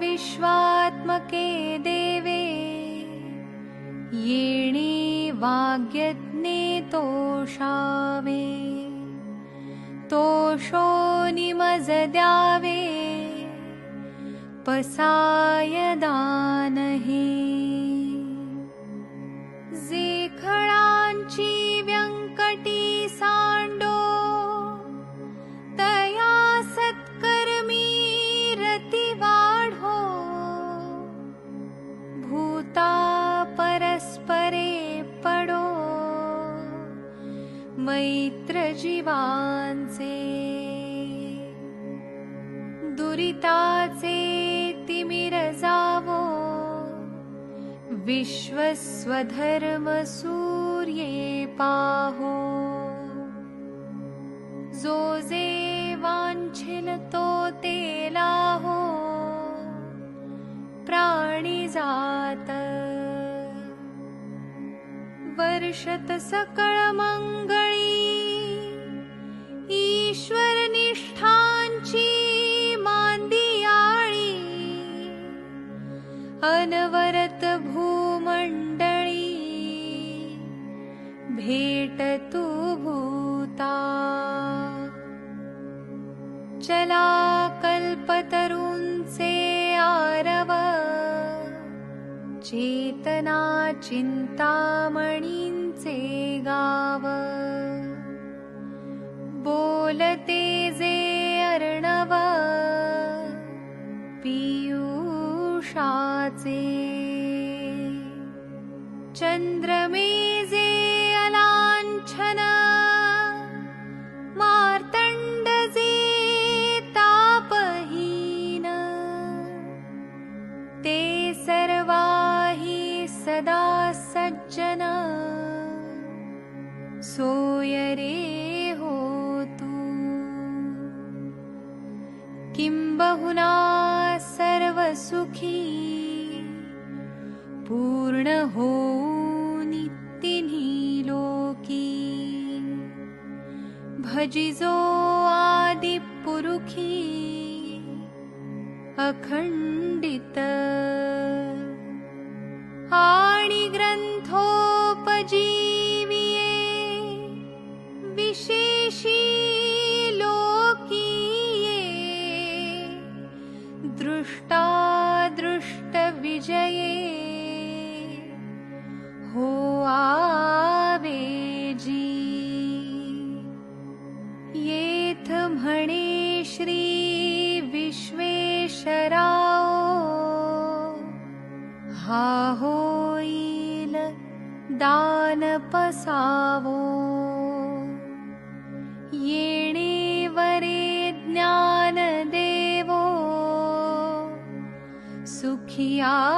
विश्वात्मके देवे येणे वाग्यज्ञे तोषावे तोषो निमजद्यावे पसाय मैत्र जीवांचे दुरिताचे तिमिर जावो विश्वस्वधर्म सूर्ये पाहो। जो जे वांछिल तो तेलाहो प्राणी जात वर्षत सकळ अनवरत भूमंडळी भेट तू भूता। चला कल्पतरूंचे आरव चेतना चिंतामणींचे पीयूषाचे चंद्रमे जे अलांछन मार्तंड जे तापहीन। ते सर्वाही सदा सज्जन। सोय रे होतु। किं बहुना सर्वसुखी पूर्ण हो लोकी भजिजो आदिपुरुखी अखंडित आणि म्हणे श्री विश्वेश्वराओ हा होईल दान पसावो। येणे वरे ज्ञान देवो सुखिया